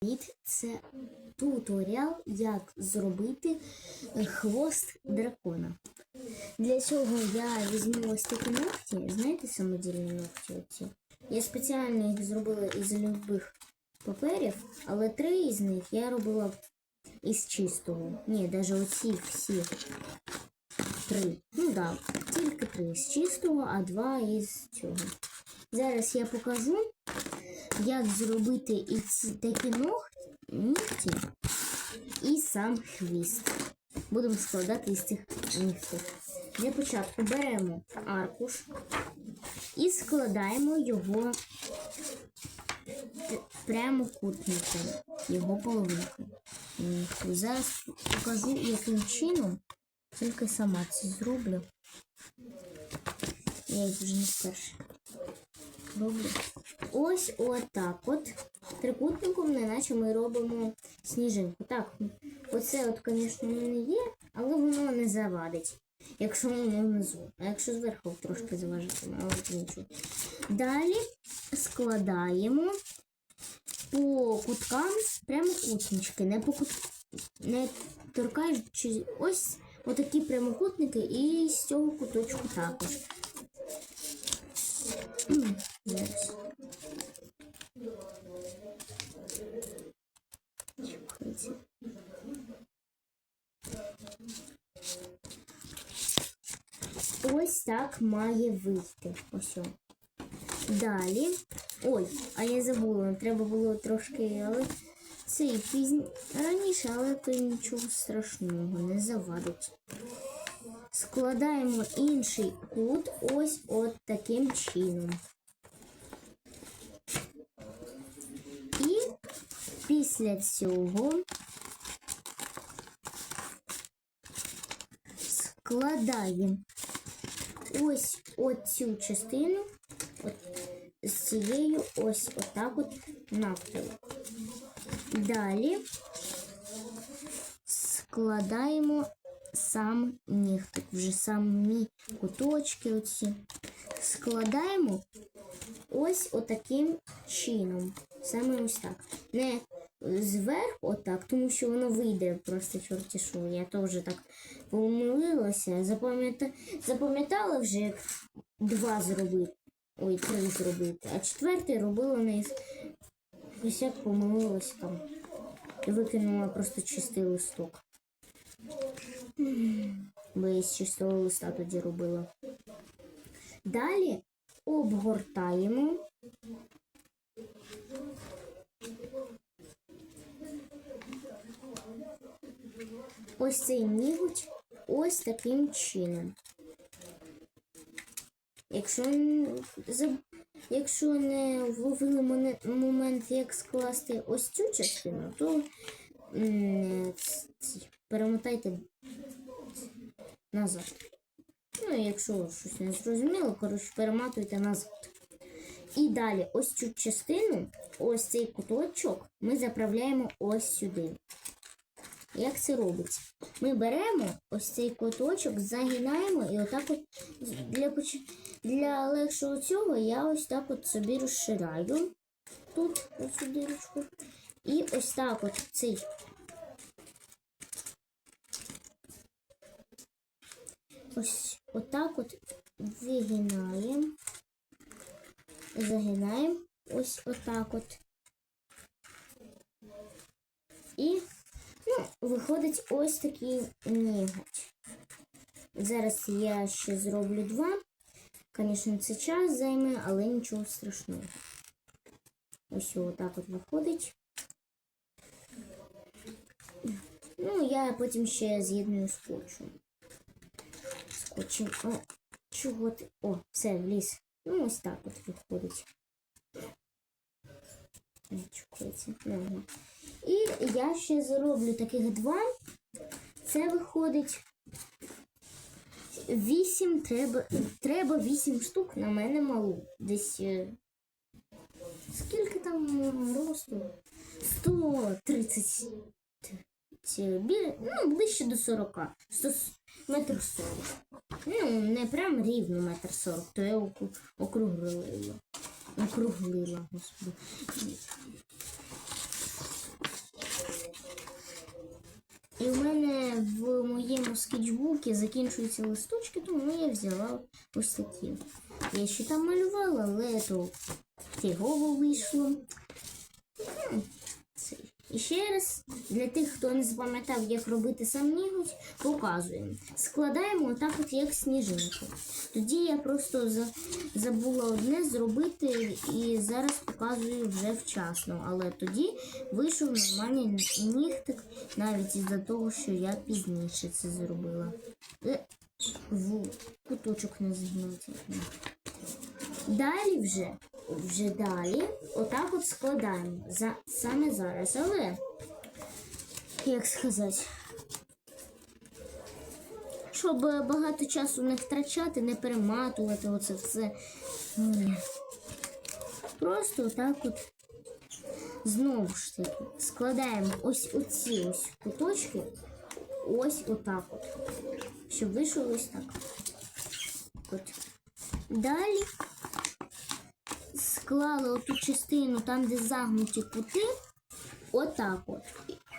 Привіт! Це туторіал, як зробити е, хвост дракона. Для цього я візьму ось такі ногті, знаєте, самодільні ногті оці. Я спеціально їх зробила із любих паперів, але три із них я робила із чистого. Ні, навіть оці всі три. Ну так, да, тільки три з чистого, а два із цього. Зараз я покажу, як зробити і ці такі ногті, і сам хвіст. Будемо складати із цих нігтів. Для початку беремо аркуш і складаємо його прямокутником, його половинку. Зараз покажу, яким чином, тільки сама це зроблю. Я їх вже не вперше роблю. Ось отак от. Трикутником, неначе ми робимо сніжинку. Так, оце от, звісно, мене є, але воно не завадить. Якщо воно внизу. А якщо зверху трошки заважатиме, але нічого. Далі складаємо по куткам прямокутнички. Не по кут... не торкаючи ось отакі прямокутники і з цього куточку також. Ось так має вийти. Ось. Далі. Ой, а я забула, треба було трошки, але це пізні раніше, але то нічого страшного, не завадить. Складаємо інший кут ось от таким чином. І після цього складаємо ось оцю частину от, з цією ось отак от навпіл. Далі складаємо сам нігтик, вже самі куточки оці. Складаємо ось отаким чином. Саме ось так. Не зверху отак, тому що воно вийде просто чорті що. Я теж так помилилася. Запам'ята- Запам'ятала вже, як два зробити. Ой, три зробити. А четвертий робила не ось як помилилася там. І викинула просто чистий листок. Бо я з чистого листа тоді робила. Далі обгортаємо. Ось цей ніготь ось таким чином. Якщо, якщо не вловили момент, як скласти ось цю частину, то перемотайте назад. Ну, якщо щось не зрозуміло, коротше, перематуйте назад. І далі ось цю частину, ось цей куточок, ми заправляємо ось сюди. Як це робиться? Ми беремо ось цей куточок, загинаємо і отак от для, для легшого цього я ось так от собі розширяю тут оцю дирочку. І ось так от цей ось отак от вигинаємо, загинаємо ось отак от. І ну, виходить ось такий ніготь. Зараз я ще зроблю два. Звісно, це час займе, але нічого страшного. Ось отак от виходить. Ну, я потім ще з'єдную скотчем. Скотчем. О, чого ти? О, все, вліз. Ну, ось так от виходить. Ага. І я ще зароблю таких два. Це виходить. Вісім треба. Треба вісім штук на мене мало. Десь. е, Скільки там е, росту? 130. Ці ну, ближче до 40. 100, метр 40. Ну, не прям рівно метр 40, то я округлила округлила, господи. І в мене в моєму скетчбуці закінчуються листочки, тому я взяла ось такі. Я ще там малювала, але то всього вийшло. І ще раз, для тих, хто не запам'ятав, як робити сам ніготь, показуємо. Складаємо отак, от як сніжинку. Тоді я просто забула одне зробити і зараз показую вже вчасно. Але тоді вийшов нормальний нігтик, навіть із-за того, що я пізніше це зробила. Е, В куточок не згнути. Далі вже, вже далі, отак от складаємо за, саме зараз. Але, як сказати, щоб багато часу не втрачати, не перематувати оце все. Ні. Просто отак от знову ж таки складаємо ось оці ось куточки, ось отак от. Щоб вийшло ось так. От. Далі склали оту частину там, де загнуті кути, отак от.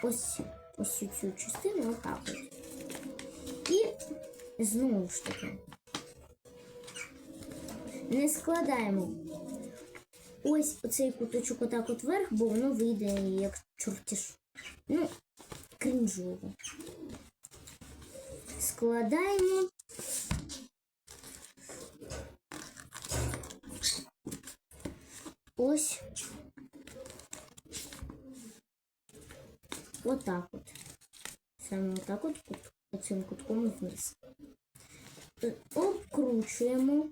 Ось ось цю частину, отак от. І знову ж таки. Не складаємо ось оцей куточок отак от вверх, бо воно вийде як чортіш. Ну, крінжово. Складаємо. Ось. Отак от. Саме отак от оцим кутком вниз. Е, Обкручуємо